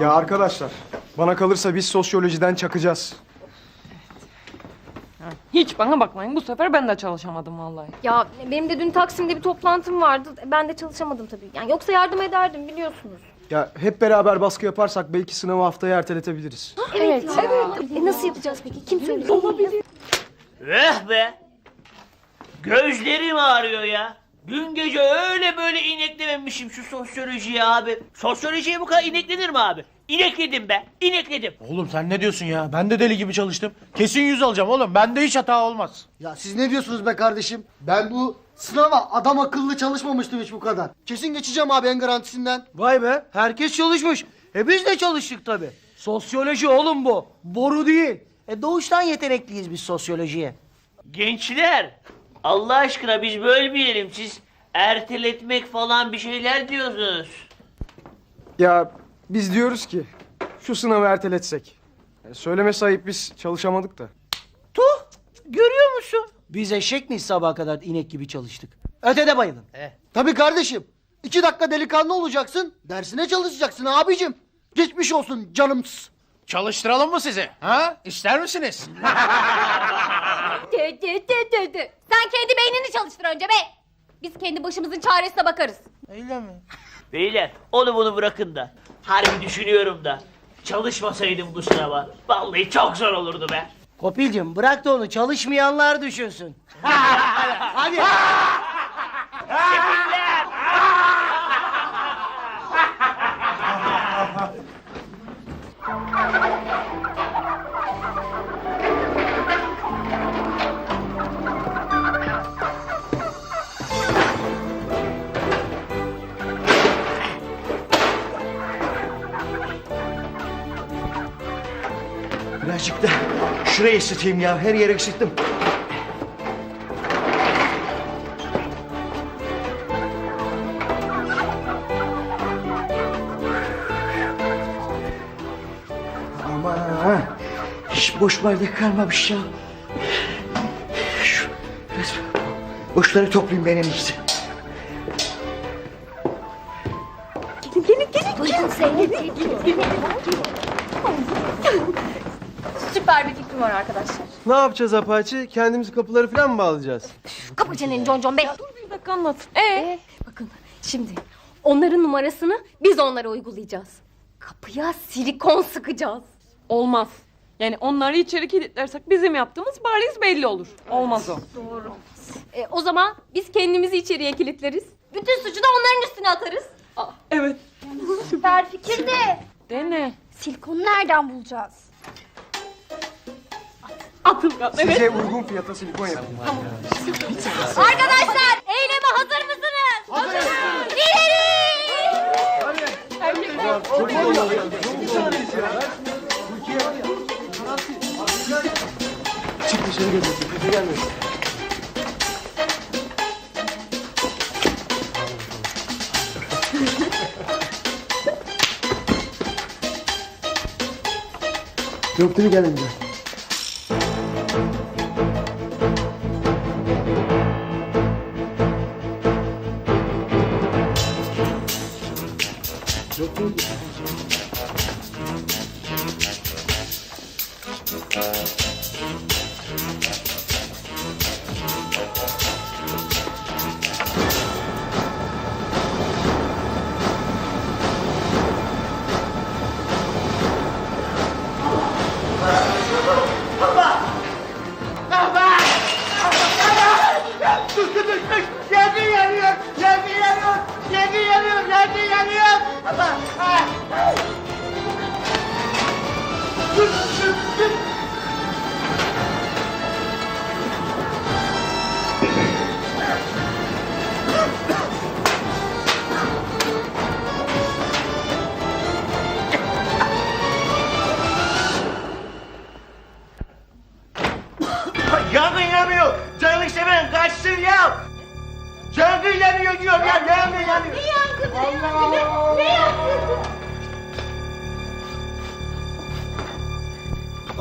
Ya arkadaşlar, bana kalırsa biz sosyolojiden çakacağız. Hiç bana bakmayın bu sefer ben de çalışamadım vallahi. Ya benim de dün Taksim'de bir toplantım vardı. Ben de çalışamadım tabii. Yani yoksa yardım ederdim biliyorsunuz. Ya hep beraber baskı yaparsak belki sınavı haftaya erteletebiliriz. Evet, evet. E, nasıl yapacağız peki? Kim söyleyecek? Olabilir. Eh be! Gözlerim ağrıyor ya. Dün gece öyle böyle ineklememişim şu sosyolojiye abi. Sosyolojiye bu kadar ineklenir mi abi? İnekledim be, inekledim. Oğlum sen ne diyorsun ya? Ben de deli gibi çalıştım. Kesin yüz alacağım oğlum. Bende hiç hata olmaz. Ya siz ne diyorsunuz be kardeşim? Ben bu sınava adam akıllı çalışmamıştım hiç bu kadar. Kesin geçeceğim abi en garantisinden. Vay be. Herkes çalışmış. E biz de çalıştık tabii. Sosyoloji oğlum bu. Boru değil. E doğuştan yetenekliyiz biz sosyolojiye. Gençler, Allah aşkına biz bölmeyelim. Siz erteletmek falan bir şeyler diyorsunuz. Ya biz diyoruz ki şu sınavı erteletsek. Ya söylemesi ayıp biz çalışamadık da. Tuh! Görüyor musun? Biz eşek miyiz sabaha kadar inek gibi çalıştık. Ötede bayılın. Tabii kardeşim. İki dakika delikanlı olacaksın. Dersine çalışacaksın abicim. Geçmiş olsun canımsız. Çalıştıralım mı sizi? Ha? İster misiniz? Sen kendi beynini çalıştır önce be. Biz kendi başımızın çaresine bakarız. Öyle mi? Beyler, onu bunu bırakın da. Harbi düşünüyorum da. Çalışmasaydım bu sınava. Vallahi çok zor olurdu be. Kopilcim bırak da onu çalışmayanlar düşünsün. Hadi. Birazcık da şurayı ısıtayım ya. Her yeri ısıttım. Aman. Hiç boş bardak kalmamış ya. Şu, biraz boşları toplayayım ben en iyisi. Buyurun Zeynep. Süper bir fikrim var arkadaşlar. Ne yapacağız Apache? Kendimiz kapıları falan mı bağlayacağız? Kapı çeneni Con Con Bey. Bir dakika anlat. Ee? Bakın şimdi onların numarasını biz onlara uygulayacağız. Kapıya silikon sıkacağız. Olmaz. Yani onları içeri kilitlersek bizim yaptığımız bariz belli olur. Olmaz o. E, o zaman biz kendimizi içeriye kilitleriz. Bütün suçu da onların üstüne atarız. Aa, evet. Süper fikir de Dene. silikonu nereden bulacağız? Atılgan. Evet. Size uygun fiyata silikon yapayım. Arkadaşlar eyleme hazır mısınız? Hazırız. İleri! Çık dışarı gel. Kimse gelmesin. Yok değil gelince. Thank you. Yedi yanıyor, yedi yanıyor, yedi yanıyor, yedi yanıyor. Allah! Ah! Dur, dur, dur.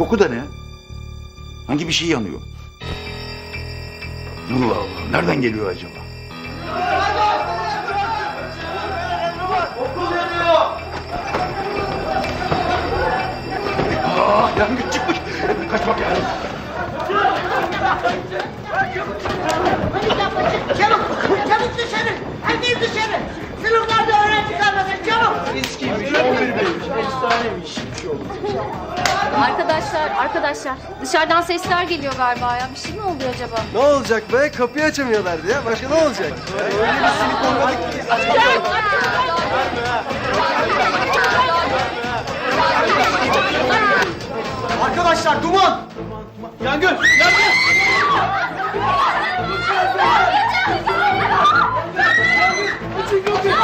koku da ne? Hangi bir şey yanıyor? Allah Allah nereden geliyor acaba? Okul yanıyor. Aa, yangın Arkadaşlar, arkadaşlar. Dışarıdan sesler geliyor galiba ya. Bir şey mi oluyor acaba? Ne olacak be? Kapıyı açamıyorlardı ya. Başka ne olacak? Öyle bir silik olmadık ki. Arkadaşlar duman. Yangın! Yangın! Yangın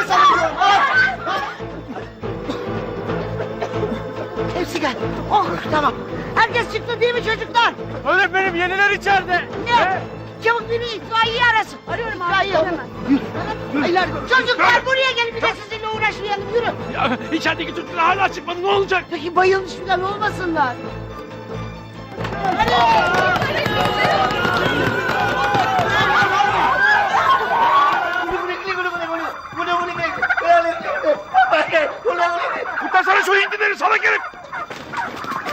nefes alın diyorum. Hepsi gel. Oh tamam. Herkes çıktı değil mi çocuklar? Öğretmenim yeniler içeride. Ne? Çabuk biri itfaiye arasın. Arıyorum itfaiye. Beyler, çocuklar buraya gelin bir de sizinle uğraşmayalım. Yürü. Ya içerideki çocuklar hala çıkmadı ne olacak? Peki bayılmış falan olmasınlar. Kurtarsana şu hindileri salak herif.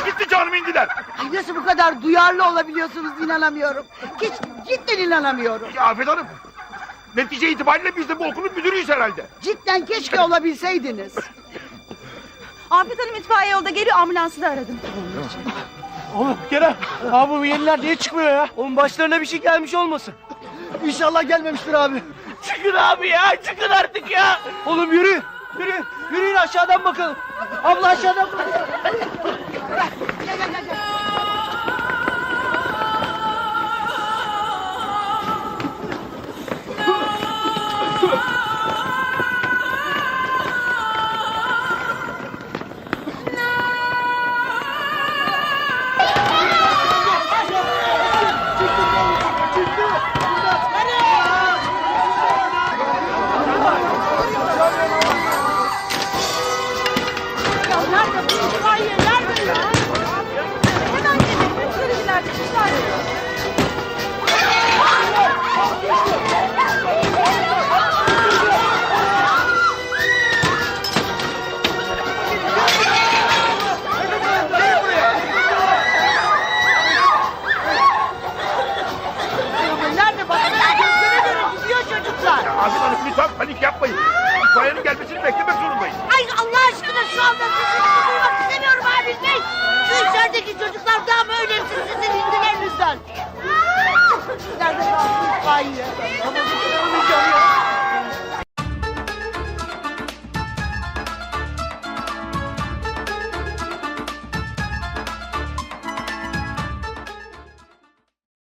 Gitti canım hindiler. Ay nasıl bu kadar duyarlı olabiliyorsunuz inanamıyorum. Hiç cidden inanamıyorum. Ya Afet Hanım. Netice itibariyle biz de bu okulun müdürüyüz herhalde. Cidden keşke olabilseydiniz. Afet Hanım itfaiye yolda geliyor ambulansı da aradım. Oğlum Kerem. Abi bu yeniler niye çıkmıyor ya? Oğlum başlarına bir şey gelmiş olmasın. İnşallah gelmemiştir abi. Çıkın abi ya çıkın artık ya. Oğlum yürü. Yürü. Yürüyün aşağıdan bakalım. Abla aşağıdan bak. Nerede panik yapmayın. İtfaiyenin gelmesini beklemek zorundayız. Ay Allah aşkına şu anda sesinizi duymak istemiyorum abi Bey. Şu içerideki çocuklar daha mı önemsiz sizin indilerinizden? Nerede kaldı itfaiye? Tamam